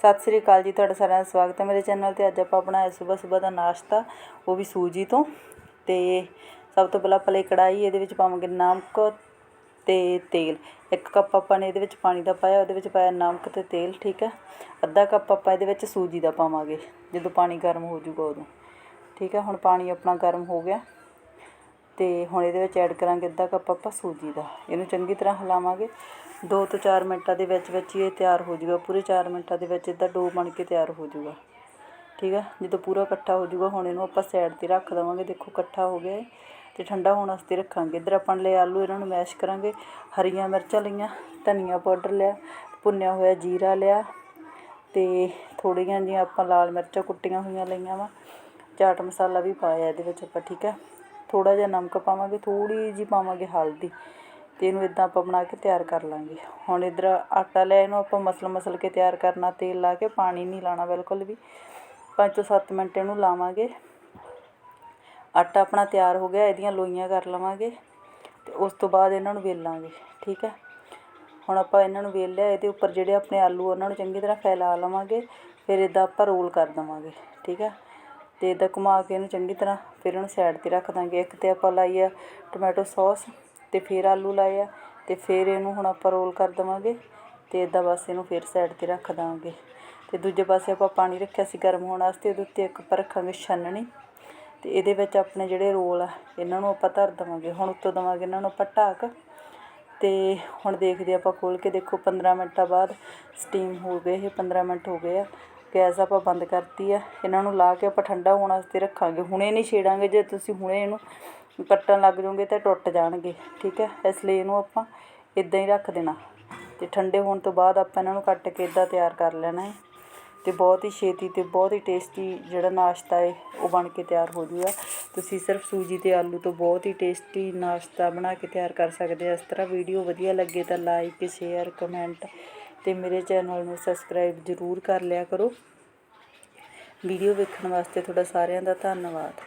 ਸਤਿ ਸ੍ਰੀ ਅਕਾਲ ਜੀ, ਤੁਹਾਡਾ ਸਾਰਿਆਂ ਦਾ ਸਵਾਗਤ ਹੈ ਮੇਰੇ ਚੈਨਲ ਤੇ। ਅੱਜ ਆਪਾਂ ਬਣਾਇਆ ਸਵੇਰ ਸਵੇਰ ਦਾ ਨਾਸ਼ਤਾ, ਉਹ ਵੀ ਸੂਜੀ ਤੋਂ। ਤੇ ਸਭ ਤੋਂ ਪਹਿਲਾਂ ਆਪਾਂ ਲਈ ਕੜਾਈ ਇਹਦੇ ਵਿੱਚ ਪਾਵਾਂਗੇ ਨਮਕ ਤੇ ਤੇਲ। ਇੱਕ ਕੱਪ ਆਪਾਂ ਨੇ ਇਹਦੇ ਵਿੱਚ ਪਾਣੀ ਦਾ ਪਾਇਆ, ਉਹਦੇ ਵਿੱਚ ਪਾਇਆ ਨਮਕ ਤੇ ਤੇਲ, ਠੀਕ ਹੈ? ਅੱਧਾ ਕੱਪ ਆਪਾਂ ਇਹਦੇ ਵਿੱਚ ਸੂਜੀ ਦਾ ਪਾਵਾਂਗੇ, ਜਦੋਂ ਪਾਣੀ ਗਰਮ ਹੋ ਜਾਊਗਾ ਉਦੋਂ। ਠੀਕ ਹੈ? ਹੁਣ ਪਾਣੀ ਆਪਣਾ ਗਰਮ ਹੋ ਗਿਆ। ਤੇ ਹੁਣ ਇਹਦੇ ਵਿੱਚ ਐਡ ਕਰਾਂਗੇ ਅੱਧਾ ਕੱਪ ਆਪਾਂ ਸੂਜੀ ਦਾ। ਇਹਨੂੰ ਚੰਗੀ ਤਰ੍ਹਾਂ ਹਿਲਾਵਾਂਗੇ। ਦੋ ਤੋਂ ਚਾਰ ਮਿੰਟਾਂ ਦੇ ਵਿੱਚ ਵਿੱਚ ਹੀ ਇਹ ਤਿਆਰ ਹੋ ਜੂਗਾ ਪੂਰੇ ਚਾਰ ਮਿੰਟਾਂ ਦੇ ਵਿੱਚ ਇਹਦਾ ਡੋ ਬਣ ਕੇ ਤਿਆਰ ਹੋ ਜੂਗਾ ਠੀਕ ਆ? ਜਦੋਂ ਪੂਰਾ ਇਕੱਠਾ ਹੋ ਜਾਊਗਾ, ਹੁਣ ਇਹਨੂੰ ਆਪਾਂ ਸਾਈਡ ਤੇ ਰੱਖ ਦੇਵਾਂਗੇ। ਦੇਖੋ ਇਕੱਠਾ ਹੋ ਗਿਆ ਇਹ ਤੇ ਠੰਡਾ ਹੋਣ ਵਾਸਤੇ ਰੱਖਾਂਗੇ। ਇੱਧਰ ਆਪਾਂ ਨੇ ਲਏ ਆਲੂ, ਇਹਨਾਂ ਨੂੰ ਮੈਸ਼ ਕਰਾਂਗੇ। ਹਰੀਆਂ ਮਿਰਚਾਂ ਲਈਆਂ, ਧਨੀਆ ਪਾਊਡਰ ਲਿਆ, ਭੁੰਨਿਆ ਹੋਇਆ ਜੀਰਾ ਲਿਆ ਤੇ ਥੋੜ੍ਹੀਆਂ ਜਿਹੀਆਂ ਆਪਾਂ ਲਾਲ ਮਿਰਚਾਂ ਕੁੱਟੀਆਂ ਹੋਈਆਂ ਲਈਆਂ ਵਾ। ਚਾਟ ਮਸਾਲਾ ਵੀ ਪਾਇਆ ਇਹਦੇ ਵਿੱਚ ਆਪਾਂ, ਠੀਕ ਹੈ ਥੋੜਾ ਜਿਹਾ ਨਮਕ ਪਾਵਾਂਗੇ ਥੋੜੀ ਜਿਹੀ ਪਾਵਾਂਗੇ ਹਲਦੀ। ਅਤੇ ਇਹਨੂੰ ਇੱਦਾਂ ਆਪਾਂ ਬਣਾ ਕੇ ਤਿਆਰ ਕਰ ਲਵਾਂਗੇ ਹੁਣ ਇੱਧਰ ਆਟਾ ਲਿਆ ਇਹਨੂੰ ਆਪਾਂ ਮਸਲ ਮਸਲ ਕੇ ਤਿਆਰ ਕਰਨਾ, ਤੇਲ ਲਾ ਕੇ, ਪਾਣੀ ਨਹੀਂ ਲਾਉਣਾ ਬਿਲਕੁਲ ਵੀ। ਪੰਜ ਤੋਂ ਸੱਤ ਮਿੰਟ ਇਹਨੂੰ ਲਾਵਾਂਗੇ। ਆਟਾ ਆਪਣਾ ਤਿਆਰ ਹੋ ਗਿਆ, ਇਹਦੀਆਂ ਲੋਈਆਂ ਕਰ ਲਵਾਂਗੇ ਅਤੇ ਉਸ ਤੋਂ ਬਾਅਦ ਇਹਨਾਂ ਨੂੰ ਵੇਲਾਂਗੇ, ਠੀਕ ਹੈ? ਹੁਣ ਆਪਾਂ ਇਹਨਾਂ ਨੂੰ ਵੇਲ ਲਿਆ, ਇਹਦੇ ਉੱਪਰ ਜਿਹੜੇ ਆਪਣੇ ਆਲੂ ਉਹਨਾਂ ਨੂੰ ਚੰਗੀ ਤਰ੍ਹਾਂ ਫੈਲਾ ਲਵਾਂਗੇ, ਫਿਰ ਇਦਾਂ ਆਪਾਂ ਰੋਲ ਕਰ ਦਵਾਂਗੇ, ਠੀਕ ਹੈ? ਅਤੇ ਇਦਾਂ ਘੁਮਾ ਕੇ ਇਹਨੂੰ ਚੰਗੀ ਤਰ੍ਹਾਂ ਫਿਰ ਇਹਨੂੰ ਸਾਈਡ ਤੇ ਰੱਖ ਦਾਂਗੇ। ਇੱਕ ਤੇ ਆਪਾਂ ਲਾਈ ਆ ਟੋਮੈਟੋ ਸੌਸ ਅਤੇ ਫਿਰ ਆਲੂ ਲਾਏ ਆ ਅਤੇ ਫਿਰ ਇਹਨੂੰ ਹੁਣ ਆਪਾਂ ਰੋਲ ਕਰ ਦੇਵਾਂਗੇ ਅਤੇ ਇੱਦਾਂ ਬਸ ਇਹਨੂੰ ਫਿਰ ਸਾਈਡ ਤੇ ਰੱਖ ਦੇਵਾਂਗੇ। ਅਤੇ ਦੂਜੇ ਪਾਸੇ ਆਪਾਂ ਪਾਣੀ ਰੱਖਿਆ ਸੀ ਗਰਮ ਹੋਣ ਵਾਸਤੇ, ਉਹਦੇ ਉੱਤੇ ਇੱਕ ਆਪਾਂ ਰੱਖਾਂਗੇ ਛਾਨਣੀ। ਅਤੇ ਇਹਦੇ ਵਿੱਚ ਆਪਣੇ ਜਿਹੜੇ ਰੋਲ ਆ, ਇਹਨਾਂ ਨੂੰ ਆਪਾਂ ਧਰ ਦੇਵਾਂਗੇ। ਹੁਣ ਉੱਤੋਂ ਦੇਵਾਂਗੇ ਇਹਨਾਂ ਨੂੰ ਆਪਾਂ ਢੱਕ। ਅਤੇ ਹੁਣ ਦੇਖਦੇ ਆਪਾਂ ਖੋਲ੍ਹ ਕੇ ਦੇਖੋ 15 ਮਿੰਟਾਂ ਬਾਅਦ ਸਟੀਮ ਹੋ ਗਏ, ਇਹ 15 ਮਿੰਟ ਹੋ ਗਏ ਆ। ਗੈਸ ਆਪਾਂ ਬੰਦ ਕਰਤੀ ਆ। ਇਹਨਾਂ ਨੂੰ ਲਾ ਕੇ ਆਪਾਂ ਠੰਡਾ ਹੋਣ ਵਾਸਤੇ ਰੱਖਾਂਗੇ। ਹੁਣੇ ਨਹੀਂ ਛੇੜਾਂਗੇ, ਜੇ ਤੁਸੀਂ ਹੁਣੇ ਇਹਨੂੰ ਕੱਟਣ ਲੱਗ ਜਾਓਗੇ ਤਾਂ ਟੁੱਟ ਜਾਣਗੇ, ਠੀਕ ਹੈ? ਇਸ ਲਈ ਇਹਨੂੰ ਆਪਾਂ ਇਦਾਂ ਹੀ ਰੱਖ ਦੇਣਾ। ਤੇ ਠੰਡੇ ਹੋਣ ਤੋਂ ਬਾਅਦ ਆਪਾਂ ਇਹਨਾਂ ਨੂੰ ਕੱਟ ਕੇ ਇਦਾਂ ਤਿਆਰ ਕਰ ਲੈਣਾ ਹੈ। ਤੇ ਬਹੁਤ ਹੀ ਛੇਤੀ ਤੇ ਬਹੁਤ ਹੀ ਟੇਸਟੀ ਜਿਹੜਾ ਨਾਸ਼ਤਾ ਹੈ, ਉਹ ਬਣ ਕੇ ਤਿਆਰ ਹੋ ਜੂਗਾ। ਤੁਸੀਂ ਸਿਰਫ ਸੂਜੀ ਤੇ ਆਲੂ ਤੋਂ ਬਹੁਤ ਹੀ ਟੇਸਟੀ ਨਾਸ਼ਤਾ ਬਣਾ ਕੇ ਤਿਆਰ ਕਰ ਸਕਦੇ ਆ। ਇਸ ਤਰ੍ਹਾਂ ਵੀਡੀਓ ਵਧੀਆ ਲੱਗੇ ਤਾਂ ਲਾਈਕ ਸ਼ੇਅਰ ਕਮੈਂਟ ਅਤੇ ਮੇਰੇ ਚੈਨਲ ਨੂੰ ਸਬਸਕ੍ਰਾਈਬ ਜ਼ਰੂਰ ਕਰ ਲਿਆ ਕਰੋ। ਵੀਡੀਓ ਵੇਖਣ ਵਾਸਤੇ ਤੁਹਾਡਾ ਸਾਰਿਆਂ ਦਾ ਧੰਨਵਾਦ।